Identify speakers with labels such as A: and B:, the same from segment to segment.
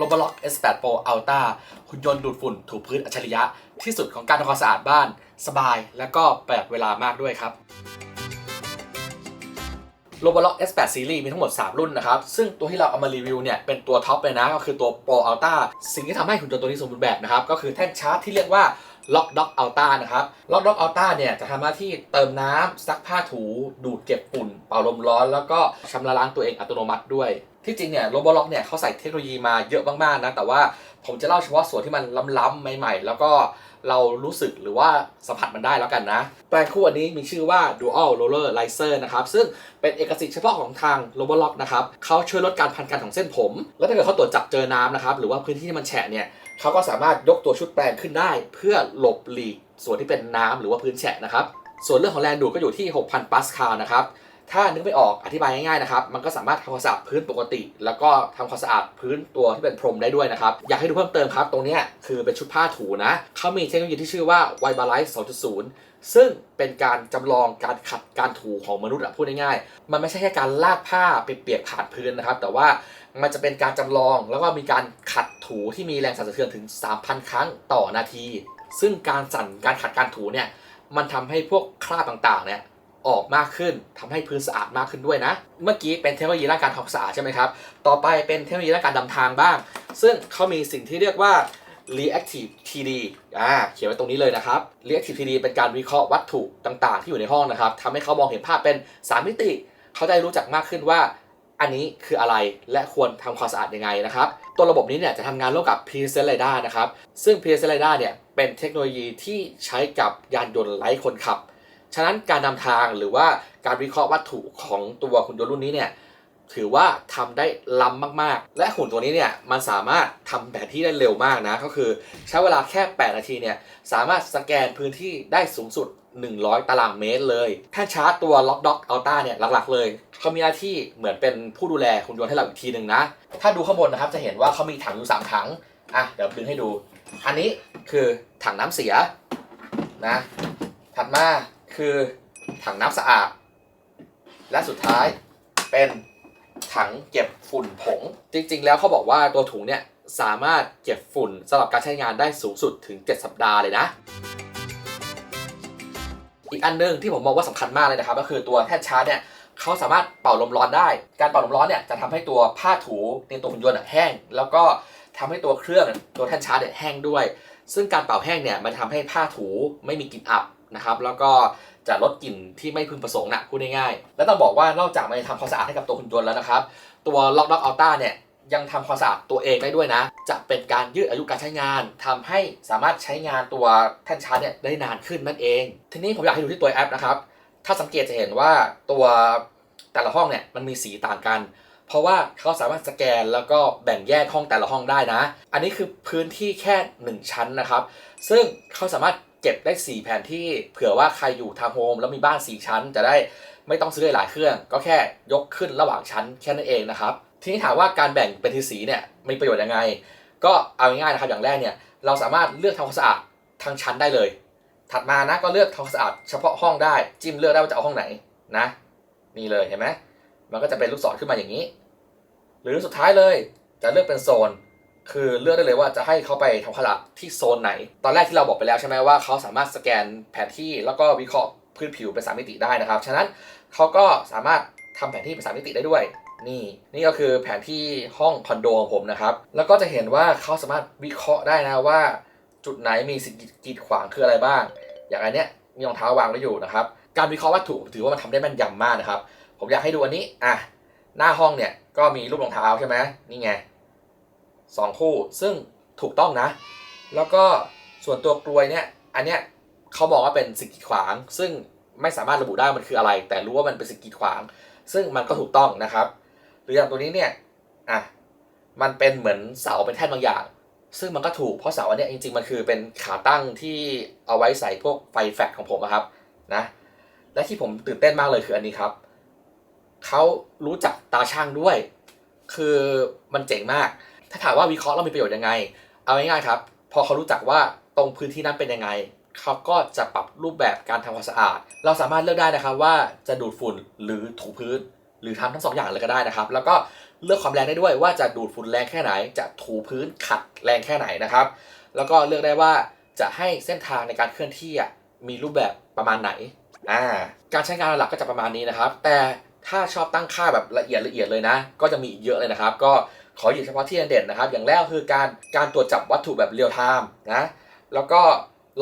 A: Roborock S8 Pro Ultra หุ่นยนต์ดูดฝุ่นถูพื้นอัจฉริยะ ที่สุดของการทำความสะอาดบ้าน สบายและก็ประหยัดเวลามากด้วยครับ Roborock S8 Series มีทั้งหมด 3 รุ่นนะครับ ซึ่งตัวที่เราเอามารีวิวเนี่ย เป็นตัวท็อปเลยนะ ก็คือตัว Pro Ultra สิ่งที่ทำให้หุ่นยนต์ตัวนี้สมบูรณ์แบบนะครับ ก็คือแท่นชาร์จที่เรียกว่า Lock Dock Ultra นะครับ Lock Dock Ultra เนี่ยจะทำหน้าที่เติมน้ำซักผ้าถู ดูดเก็บฝุ่น เป่าลมร้อน แล้วก็ชำระล้างตัวเองอัตโนมัติด้วย ที่จริงเนี่ย Roborock เนี่ยเขาใส่เทคโนโลยีมาเยอะมากๆนะแต่ว่าผมจะเล่าเฉพาะส่วนที่มันล้ำๆใหม่ๆ แล้วก็เรารู้สึกหรือว่าสัมผัสมันได้แล้วกันนะ แปรงคู่อันนี้มีชื่อว่า Dual Roller Riser นะครับ ซึ่งเป็นเอกสิทธิ์เฉพาะของทาง Roborock นะครับเขาช่วยลดการพันกันของเส้นผม แล้วถ้าเกิดเขาตรวจจับเจอน้ำนะครับ หรือว่าพื้นที่ที่มันแฉะเนี่ยเขาก็สามารถยกตัวชุดแปรงขึ้นได้ เพื่อหลบหลีกส่วนที่เป็นน้ำหรือว่าพื้นแฉะนะครับส่วนเรื่องของแรงดูดก็อยู่ที่ 6,000 ปาสคาลนะครับ ถ้านึกไม่ออกอธิบายง่ายๆนะครับ มันก็สามารถทำความสะอาดพื้นปกติ แล้วก็ทำความสะอาดพื้นตัวที่เป็นพรมได้ด้วยนะครับ อยากให้ดูเพิ่มเติมครับ ตรงนี้คือเป็นชุดผ้าถูนะ เขามีเทคโนโลยีที่ชื่อว่า w i b e l i z e 2.0 ซึ่งเป็นการจำลองการขัดการถูของมนุษย์อะพูดง่ายๆ มันไม่ใช่แค่การลากผ้าไปเปียกผ่านพื้นนะครับ แต่ว่ามันจะเป็นการจำลองแล้วก็มีการขัดถูที่มีแรงสั่นสะเทือนถึง 3,000 ครั้งต่อนาที ซึ่งการสั่นการขัดการถูเนี่ยมันทำให้พวกคราบต่างๆเนี่ย ออกมากขึ้นทำให้พื้นสะอาดมากขึ้นด้วยนะ เมื่อกี้เป็นเทคโนโลยีด้านการทำความสะอาดใช่ไหมครับ ต่อไปเป็นเทคโนโลยีด้านการดำทางบ้าง ซึ่งเขามีสิ่งที่เรียกว่า reactive 3D อ่า เขียนไว้ตรงนี้เลยนะครับ reactive 3D เป็นการวิเคราะห์วัตถุต่างๆ ที่อยู่ในห้องนะครับทำให้เขามองเห็นภาพเป็น 3 มิติ เขาได้รู้จักมากขึ้นว่า อันนี้คืออะไรและควรทำความสะอาดยังไงนะครับ ตัวระบบนี้เนี่ยจะทำงานร่วมกับ p c l i d a นะครับ ซึ่ง p c l i d a เนี่ยเป็นเทคโนโลยีที่ใช้กับยานยนต์ไร้คนขับ ฉะนั้นการนำทางหรือว่าการวิเคราะห์วัตถุของตัวหุ่นยนต์รุ่นนี้เนี่ยถือว่าทำได้ล้ำมากๆ และหุ่นตัวนี้เนี่ยมันสามารถทำแผนที่ได้เร็วมากนะ ก็คือใช้เวลาแค่ 8 นาทีเนี่ยสามารถสแกนพื้นที่ได้สูงสุด 100 ตารางเมตรเลยแท่นชาร์จตัว Lock Dock Ultra เนี่ยหลักๆเลย เขามีหน้าที่เหมือนเป็นผู้ดูแลหุ่นยนต์ให้เราอีกทีหนึ่งนะ ถ้าดูข้างบนนะครับจะเห็นว่าเขามีถังอยู่ 3 ถัง อะเดี๋ยวดึงให้ดู อันนี้คือถังน้ำเสียนะ ถัดมา คือถังน้ำสะอาด และสุดท้ายเป็นถังเก็บฝุ่นผง จริง ๆ แล้วเขาบอกว่าตัวถุงเนี่ยสามารถเก็บฝุ่นสำหรับการใช้งานได้สูงสุดถึง 7 สัปดาห์เลยนะ อีกอันหนึงที่ผมมองว่าสำคัญมากเลยนะครับ ก็คือตัวแท่นชาร์จเนี่ยเขาสามารถเป่าลมร้อนได้ การเป่าลมร้อนเนี่ยจะทำให้ตัวผ้าถูในตัวหุ่นยนต์แห้ง แล้วก็ทำให้ตัวเครื่องตัวแท่นชาร์จเนี่ยแห้งด้วย ซึ่งการเป่าแห้งเนี่ยมันทำให้ผ้าถูไม่มีกลิ่นอับนะครับ แล้วก็ จะลดกลิ่นที่ไม่พึงประสงค์นะพูดง่ายๆและต้องบอกว่านอกจากมันจะทำความสะอาดให้กับตัวหุ่นยนต์แล้วนะครับ ตัว Lock Dock Ultra เนี่ยยังทำความสะอาดตัวเองได้ด้วยนะ จะเป็นการยืดอายุการใช้งานทำให้สามารถใช้งานตัวแท่นชาร์จเนี่ยได้นานขึ้นนั่นเอง ทีนี้ผมอยากให้ดูที่ตัวแอปนะครับ ถ้าสังเกตจะเห็นว่าตัวแต่ละห้องเนี่ยมันมีสีต่างกัน เพราะว่าเขาสามารถสแกนแล้วก็แบ่งแยกห้องแต่ละห้องได้นะ อันนี้คือพื้นที่แค่ 1 ชั้นนะครับ ซึ่งเขาสามารถ เก็บได้ 4 แผนที่เผื่อว่าใครอยู่ทาวน์โฮมแล้วมีบ้าน 4 ชั้น จะได้ไม่ต้องซื้อหลายเครื่อง ก็แค่ยกขึ้นระหว่างชั้นแค่นั้นเองนะครับ ทีนี้ถามว่าการแบ่งเป็นทีสีเนี่ยมีประโยชน์ยังไง ก็เอาง่ายๆนะครับอย่างแรกเนี่ยเราสามารถเลือกทำความสะอาดทั้งชั้นได้เลย ถัดมานะก็เลือกทำความสะอาดเฉพาะห้องได้จิ้มเลือกได้ว่าจะเอาห้องไหนนะ นี่เลยเห็นไหมมันก็จะเป็นลูกศรขึ้นมาอย่างนี้ หรือสุดท้ายเลยจะเลือกเป็นโซน คือเลือกได้เลยว่าจะให้เขาไปทำขลาดที่โซนไหน ตอนแรกที่เราบอกไปแล้วใช่ไหมว่าเขาสามารถสแกนแผนที่แล้วก็วิเคราะห์พื้นผิวเป็นสามมิติได้นะครับ ฉะนั้นเขาก็สามารถทำแผนที่เป็นสามมิติได้ด้วย นี่นี่ก็คือแผนที่ห้องคอนโดของผมนะครับ แล้วก็จะเห็นว่าเขาสามารถวิเคราะห์ได้นะว่า จุดไหนมีสิ่งกีดขวางคืออะไรบ้าง อย่างอันเนี้ยมีรองเท้าวางไว้อยู่นะครับ การวิเคราะห์วัตถุถือว่ามันทำได้แม่นยำมากนะครับ ผมอยากให้ดูอันนี้อะหน้าห้องเนี่ยก็มีรูปรองเท้าใช่ไหมนี่ไง สองคู่ ซึ่งถูกต้องนะ แล้วก็ส่วนตัวกลวยเนี่ย อันเนี้ยเขาบอกว่าเป็นสิ่งกีดขวาง ซึ่งไม่สามารถระบุได้มันคืออะไร แต่รู้ว่ามันเป็นสิ่งกีดขวาง ซึ่งมันก็ถูกต้องนะครับ หรืออย่างตัวนี้เนี่ยอะมันเป็นเหมือนเสาเป็นแท่นบางอย่าง ซึ่งมันก็ถูกเพราะเสาอันนี้ยจริงๆมันคือเป็นขาตั้งที่เอาไว้ใส่พวกไฟแฟลชของผมอะครับนะและที่ผมตื่นเต้นมากเลยคืออันนี้ครับเขารู้จักตาช่างด้วย คือมันเจ๋งมาก ถ้าถามว่าวิเคราะห์แล้วมีประโยชน์ยังไง เอาง่ายๆครับ พอเขารู้จักว่าตรงพื้นที่นั้นเป็นยังไง เขาก็จะปรับรูปแบบการทำความสะอาด เราสามารถเลือกได้นะครับว่าจะดูดฝุ่นหรือถูพื้น หรือทำทั้งสองอย่างเลยก็ได้นะครับ แล้วก็เลือกความแรงได้ด้วยว่าจะดูดฝุ่นแรงแค่ไหน จะถูพื้นขัดแรงแค่ไหนนะครับ แล้วก็เลือกได้ว่าจะให้เส้นทางในการเคลื่อนที่อะมีรูปแบบประมาณไหนอ่าการใช้งานหลักก็จะประมาณนี้นะครับ แต่ถ้าชอบตั้งค่าแบบละเอียดละเอียดเลยนะ ก็จะมีอีกเยอะเลยนะครับ ก็ ขอหยิบเฉพาะที่เด่นนะครับ อย่างแรกคือการการตรวจจับวัตถุแบบเรียลไทม์นะ แล้วก็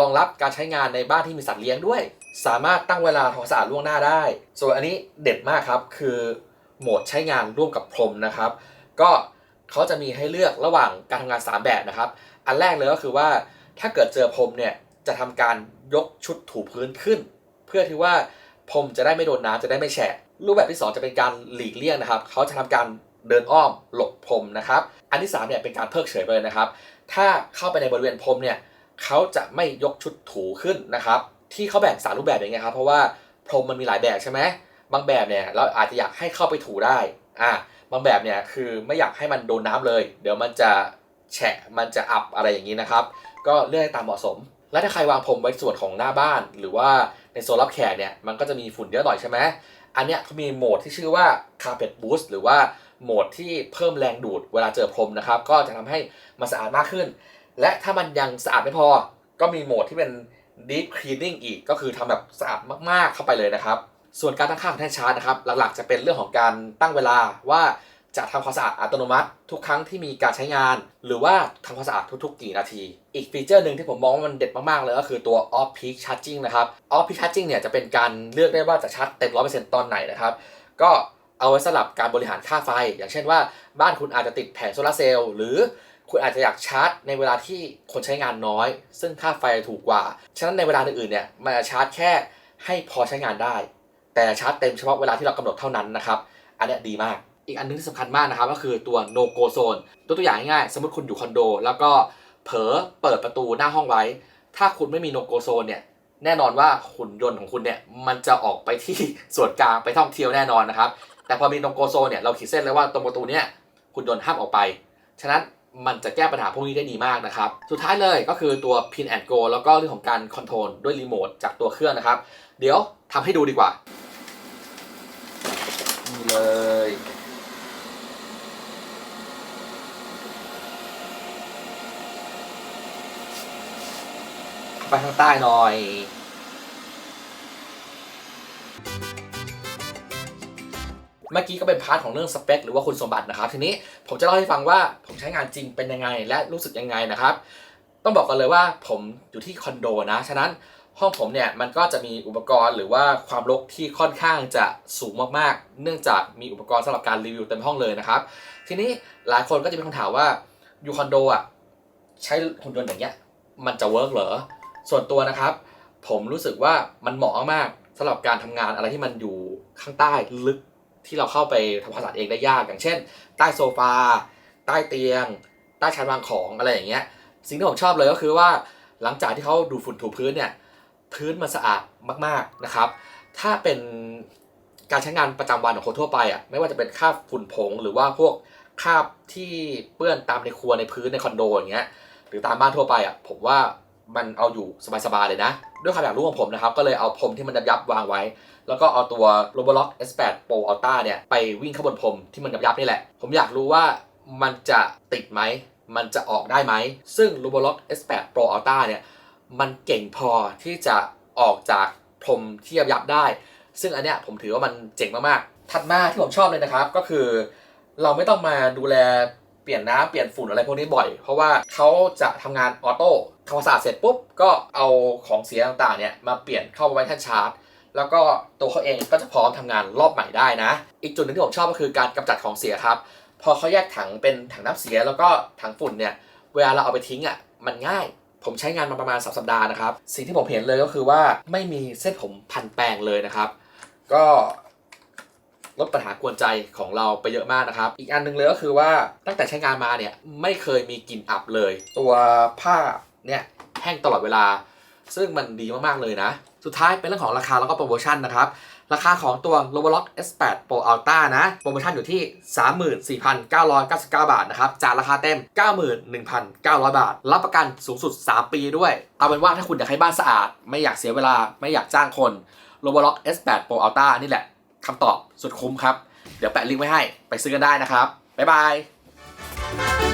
A: รองรับการใช้งานในบ้านที่มีสัตว์เลี้ยงด้วย สามารถตั้งเวลาทำความสะอาดล่วงหน้าได้ ส่วนอันนี้เด็ดมากครับ คือโหมดใช้งานร่วมกับพรมนะครับ ก็เขาจะมีให้เลือกระหว่างการทำงาน 3 แบบนะครับ อันแรกเลยก็คือว่าถ้าเกิดเจอพรมเนี่ยจะทำการยกชุดถูพื้นขึ้น เพื่อที่ว่าพรมจะได้ไม่โดนน้ำจะได้ไม่แฉะรูปแบบที่ 2 จะเป็นการหลีกเลี่ยงนะครับ เขาจะทำการ เดินอ้อมหลบพรมนะครับ อันที่3เนี่ยเป็นการเพิกเฉยไปเลยนะครับ ถ้าเข้าไปในบริเวณพรมเนี่ยเขาจะไม่ยกชุดถูขึ้นนะครับ ที่เขาแบ่งสามรูปแบบอย่างเงี้ยครับเพราะว่าพรมมันมีหลายแบบใช่ไหมบางแบบเนี่ยเราอาจจะอยากให้เข้าไปถูได้อ่าบางแบบเนี่ยคือไม่อยากให้มันโดนน้ำเลย เดี๋ยวมันจะแฉะมันจะอับอะไรอย่างนี้นะครับ ก็เลือกตามเหมาะสม และถ้าใครวางพรมไว้ส่วนของหน้าบ้าน หรือว่าในโซนรับแขกเนี่ยมันก็จะมีฝุ่นเยอะหน่อยใช่ไหมอันเนี้ยเขามีโหมดที่ชื่อว่า carpet boost หรือว่า โหมดที่เพิ่มแรงดูดเวลาเจอพรมนะครับ ก็จะทำให้มันสะอาดมากขึ้น และถ้ามันยังสะอาดไม่พอ ก็มีโหมดที่เป็น deep cleaning อีกก็คือทำแบบสะอาดมากๆเข้าไปเลยนะครับ ส่วนการตั้งค่าของแท่นชาร์จนะครับ หลักๆจะเป็นเรื่องของการตั้งเวลาว่าจะทำความสะอาดอัตโนมัติ ทุกครั้งที่มีการใช้งาน หรือว่าทำความสะอาดทุกๆ กี่นาที อีกฟีเจอร์หนึ่งที่ผมมองว่ามันเด็ดมากๆเลยก็คือตัว off peak charging นะครับ off peak charging เนี่ยจะเป็นการเลือกได้ว่าจะชาร์จเต็ม 100%ตอนไหนนะครับ ก็ เอาไว้สลับการบริหารค่าไฟ อย่างเช่นว่าบ้านคุณอาจจะติดแผงโซลาร์เซลล์หรือคุณอาจจะอยากชาร์จในเวลาที่คนใช้งานน้อย ซึ่งค่าไฟถูกกว่า ฉะนั้นในเวลาอื่นๆเนี่ยมันจะชาร์จแค่ให้พอใช้งานได้ แต่ชาร์จเต็มเฉพาะเวลาที่เรากำหนดเท่านั้นนะครับอันนี้ดีมาก อีกอันนึงที่สำคัญมากนะครับก็คือตัว no go zone ตัวตัวอย่างง่ายๆสมมติคุณอยู่คอนโด แล้วก็เผลอเปิดประตูหน้าห้องไว้ ถ้าคุณไม่มี no go zone เนี่ยแน่นอนว่าหุ่นยนต์ของคุณเนี่ยมันจะออกไปที่ส่วนกลางไปท่องเที่ยวแน่นอนนะครับ แต่พอมี no go zone เนี่ยเราขีดเส้นเลยว่าตรงประตูเนี่ยหุ่นยนห้ามออกไป ฉะนั้นมันจะแก้ปัญหาพวกนี้ได้ดีมากนะครับ สุดท้ายเลยก็คือตัว pin and go แล้วก็เรื่องของการคอนโทรลด้วยรีโมทจากตัวเครื่องนะครับ เดี๋ยวทำให้ดูดีกว่า นี่เลย ไปทางใต้หน่อย เมื่อกี้ก็เป็นพาร์ทของเรื่องสเปคหรือว่าคุณสมบัตินะครับ ทีนี้ผมจะเล่าให้ฟังว่าผมใช้งานจริงเป็นยังไงและรู้สึกยังไงนะครับ ต้องบอกกันเลยว่าผมอยู่ที่คอนโดนะ ฉะนั้นห้องผมเนี่ยมันก็จะมีอุปกรณ์หรือว่าความรกที่ค่อนข้างจะสูงมากๆ เนื่องจากมีอุปกรณ์สำหรับการรีวิวเต็มห้องเลยนะครับ ทีนี้หลายคนก็จะมีคำถามว่าอยู่คอนโดอะใช้หุ่นยนต์อย่างเงี้ยมันจะเวิร์กเหรอ ส่วนตัวนะครับ ผมรู้สึกว่ามันเหมาะมากๆสำหรับการทำงานอะไรที่มันอยู่ข้างใต้ลึก ที่เราเข้าไปทำความสะอาดเองได้ยาก อย่างเช่น ใต้โซฟา ใต้เตียง ใต้ชั้นวางของอะไรอย่างเงี้ย สิ่งที่ผมชอบเลยก็คือว่าหลังจากที่เขาดูดฝุ่นถูพื้นเนี่ยพื้นมันสะอาดมากๆนะครับ ถ้าเป็นการใช้งานประจำวันของคนทั่วไปอะไม่ว่าจะเป็นคราบฝุ่นผงหรือว่าพวกคราบที่เปื้อนตามในครัวในพื้นในคอนโดอย่างเงี้ยหรือตามบ้านทั่วไปอะผมว่า มันเอาอยู่สบายๆเลยนะ ด้วยความอยากรู้ของผมนะครับ ก็เลยเอาพรมที่มันยับๆวางไว้ แล้วก็เอาตัว Robolock S8 Pro Ultra เนี่ยไปวิ่งข้างบนพรมที่มันยับๆนี่แหละ ผมอยากรู้ว่ามันจะติดไหม มันจะออกได้ไหม ซึ่ง Robolock S8 Pro Ultra เนี่ย มันเก่งพอที่จะออกจากพรมที่ยับๆได้ ซึ่งอันเนี้ยผมถือว่ามันเจ๋งมากๆ ถัดมาที่ผมชอบเลยนะครับ ก็คือ เราไม่ต้องมาดูแล ปลี่ยนน้ำเปลี่ยนฝุ่นอะไรพวกนี้บ่อย เพราะว่าเขาจะทำงานออโต้ทำความสะอาดเสร็จปุ๊บก็เอาของเสียต่างๆเนี่ยมาเปลี่ยนเข้าไว้ท่นชาร์จแล้วก็ตัวเขาเองก็จะพร้อมทำงานรอบใหม่ได้นะ อีกจุดหนึ่งที่ผมชอบก็คือการกำจัดของเสียครับ พอเขาแยกถังเป็นถังน้ำเสียแล้วก็ถังฝุ่นเนี่ย เวลาเราเอาไปทิ้งอะมันง่าย ผมใช้งานมาประมาณ3สัปดาห์นะครับ สิ่งที่ผมเห็นเลยก็คือว่าไม่มีเส้นผมพันแปลงเลยนะครับ ก็ ลดปัญหากวนใจของเราไปเยอะมากนะครับ อีกอันหนึงเลยก็คือว่าตั้งแต่ใช้งานมาเนี่ยไม่เคยมีกลิ่นอับเลย ตัวผ้าเนี่ยแห้งตลอดเวลา ซึ่งมันดีมากๆเลยนะ สุดท้ายเป็นเรื่องของราคาแล้วก็โปรโมชั่นนะครับ ราคาของตัว r o b o l o c S8 Pro Ultra นะ โปรโมชั่นอยู่ที่ 34,999 บาทนะครับ จากราคาเต็ม 91,900 บาท รับประกันสูงสุด 3 ปีด้วย เอาเป็นว่าถ้าคุณอยากให้บ้านสะอาด ไม่อยากเสียเวลา ไม่อยากจ้างคน r o b o l o c S8 Pro Ultra นี่แหละ คำตอบสุดคุ้มครับ เดี๋ยวแปะลิงก์ไว้ให้ไปซื้อกันได้นะครับ บ๊ายบาย